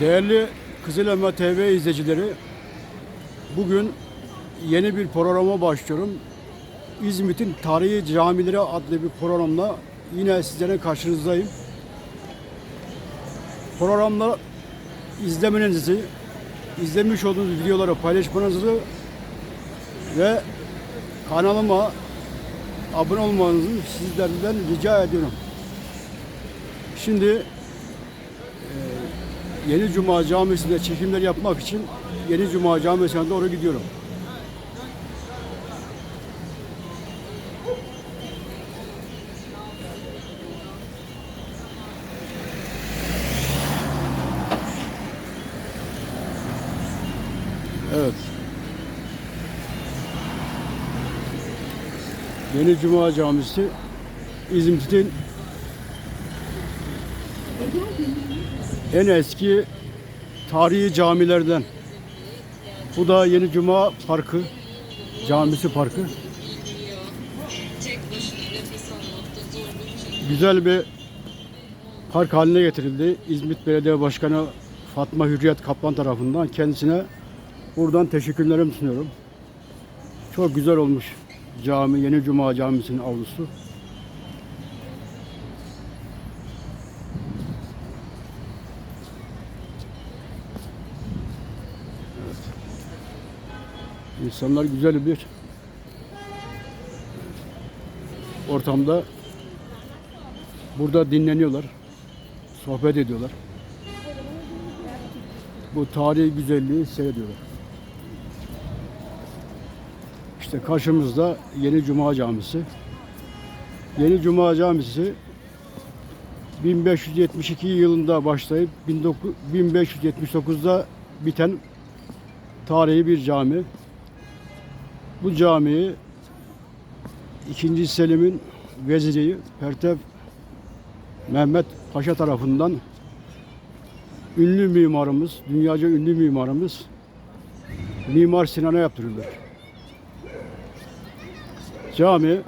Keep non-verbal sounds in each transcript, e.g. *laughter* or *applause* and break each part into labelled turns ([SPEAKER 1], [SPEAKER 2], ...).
[SPEAKER 1] Değerli Kızılelma TV izleyicileri, bugün yeni bir programa başlıyorum. İzmit'in Tarihi Camileri adlı bir programla yine sizlerin karşınızdayım. Programda izlemenizi, izlemiş olduğunuz videoları paylaşmanızı ve kanalıma abone olmanızı sizlerden rica ediyorum. Şimdi Yeni Cuma Camisi'nde çekimler yapmak için Yeni Cuma Camisi'ne doğru gidiyorum. Evet. Yeni Cuma Camisi İzmit'in en eski tarihi camilerden. Bu da Yeni Cuma Parkı, Camisi Parkı. Güzel bir park haline getirildi. İzmit Belediye Başkanı Fatma Hürriyet Kaplan tarafından kendisine buradan teşekkürlerimi sunuyorum. Çok güzel olmuş cami, Yeni Cuma Camisi'nin avlusu. İnsanlar güzel bir ortamda burada dinleniyorlar, sohbet ediyorlar. Bu tarihi güzelliği seyrediyorlar. İşte karşımızda Yeni Cuma Camisi. Yeni Cuma Camisi 1572 yılında başlayıp 19 1579'da biten tarihi bir cami. Bu camiyi 2. Selim'in veziri Pertev Mehmet Paşa tarafından ünlü mimarımız, dünyaca ünlü mimarımız Mimar Sinan'a yaptırılır. Cami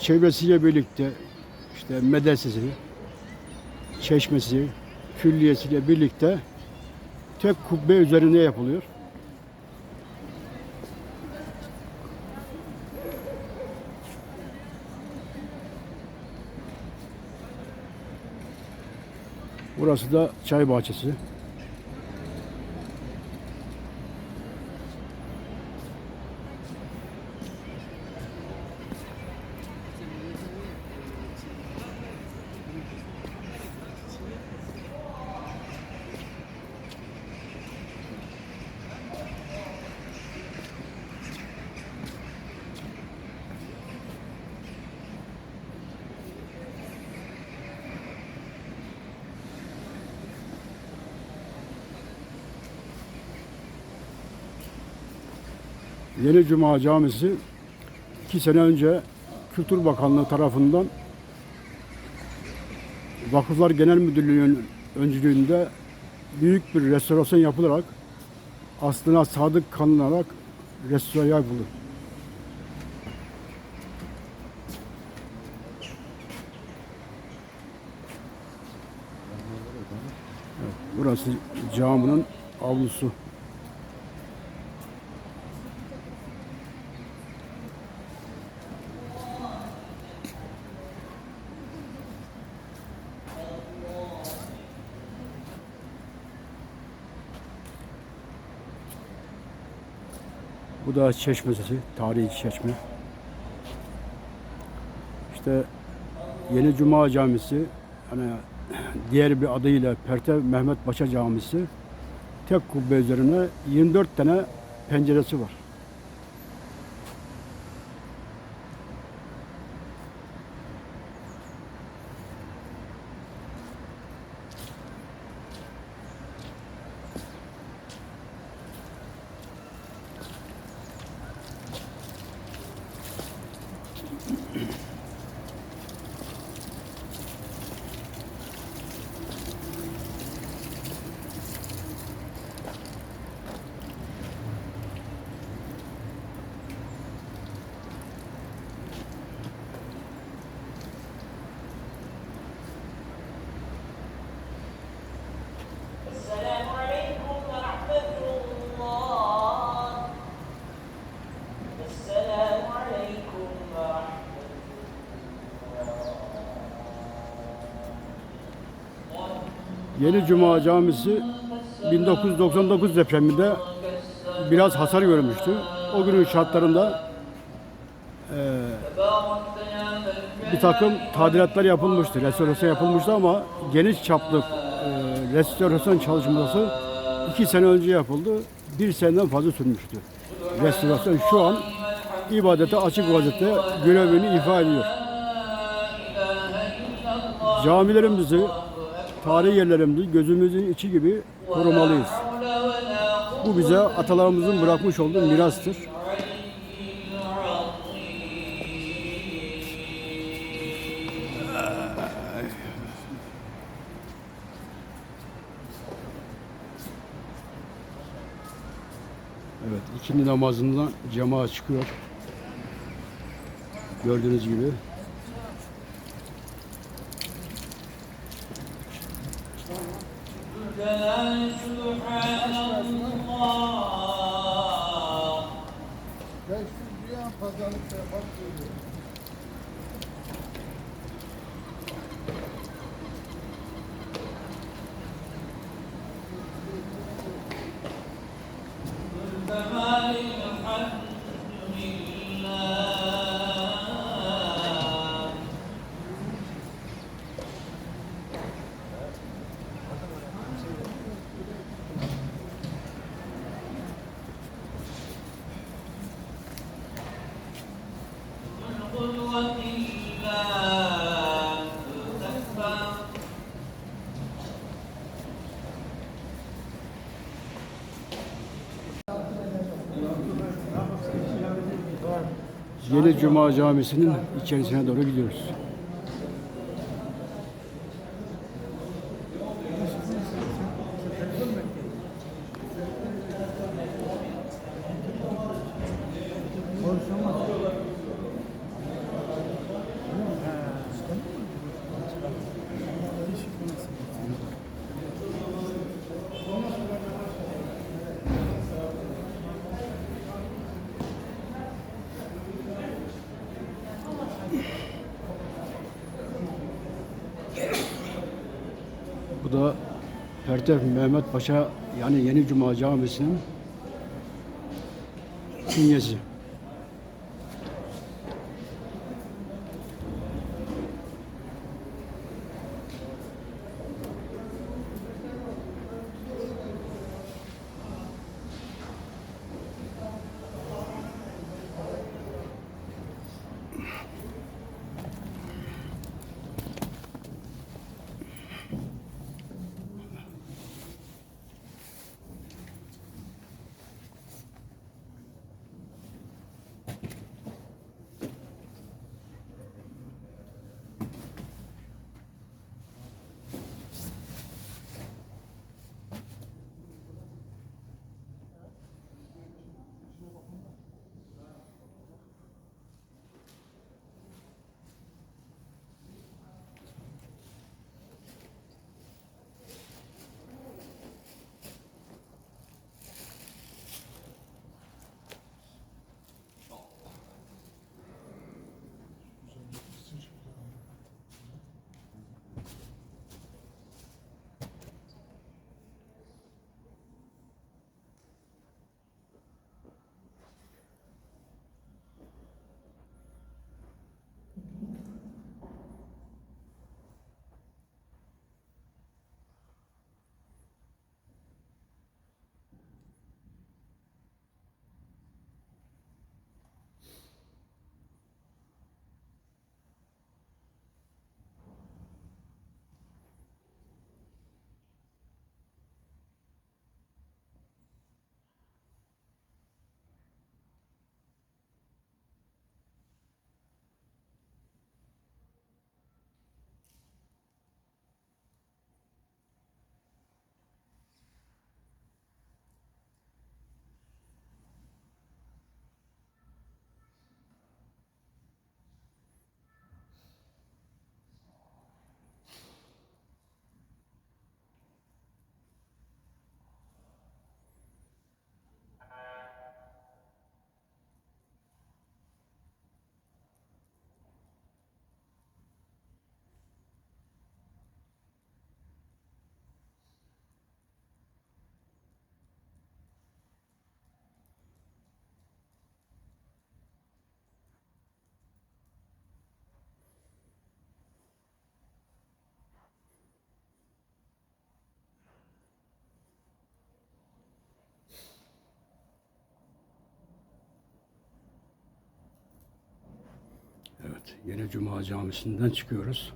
[SPEAKER 1] çevresiyle birlikte işte medresesi, çeşmesi, külliyesiyle birlikte tek kubbe üzerine yapılıyor. Burası da çay bahçesi. Yeni Cuma Camisi iki sene önce Kültür Bakanlığı tarafından Vakıflar Genel Müdürlüğü'nün öncülüğünde büyük bir restorasyon yapılarak aslına sadık kalınarak restore yapıldı. Burası caminin avlusu. Bu da çeşmesi, tarihi çeşme. İşte Yeni Cuma Camisi, hani *clears throat* diğer bir adıyla Pertev Mehmet Paşa Camisi. Tek kubbe üzerine 24 tane penceresi var. Yeni Cuma Camisi 1999 depreminde biraz hasar görmüştü. O günün şartlarında eee, bir takım tadilatlar yapılmıştı, restorasyon yapılmıştı ama geniş çaplı eee, restorasyon çalışması iki sene önce yapıldı. Bir seneden fazla sürmüştü. Restorasyon şu an ibadete açık vaziyette görevini ifa ediyor. Camilerimizi, tarihi yerlerimizi gözümüzün içi gibi korumalıyız. Bu bize atalarımızın bırakmış olduğu mirastır. Evet, ikindi namazından cemaat çıkıyor. Gördüğünüz gibi.
[SPEAKER 2] Ben şu an pazarlıkta yapar söylüyorum.
[SPEAKER 1] Yeni Cuma Camisi'nin içerisine doğru gidiyoruz. Bu da Pertev Mehmet Paşa yani Yeni Cuma Camisi'nin künyesi. Yeni Cuma camisinden çıkıyoruz.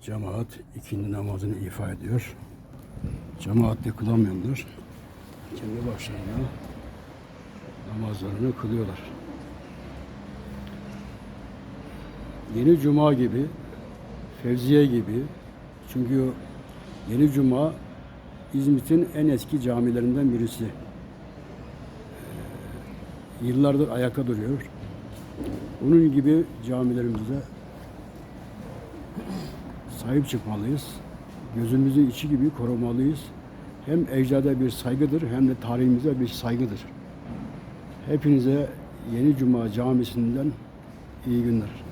[SPEAKER 1] Cemaat ikindi namazını ifa ediyor. Cemaatle kılamayanlar kendi başlarına namazlarını kılıyorlar. Yeni Cuma gibi, Fevziye gibi, çünkü Yeni Cuma İzmit'in en eski camilerinden birisi. Ee, yıllardır ayakta duruyor. Bunun gibi camilerimize sahip çıkmalıyız. Gözümüzün içi gibi korumalıyız. Hem ecdada bir saygıdır hem de tarihimize bir saygıdır. Hepinize Yeni Cuma Camisi'nden iyi günler.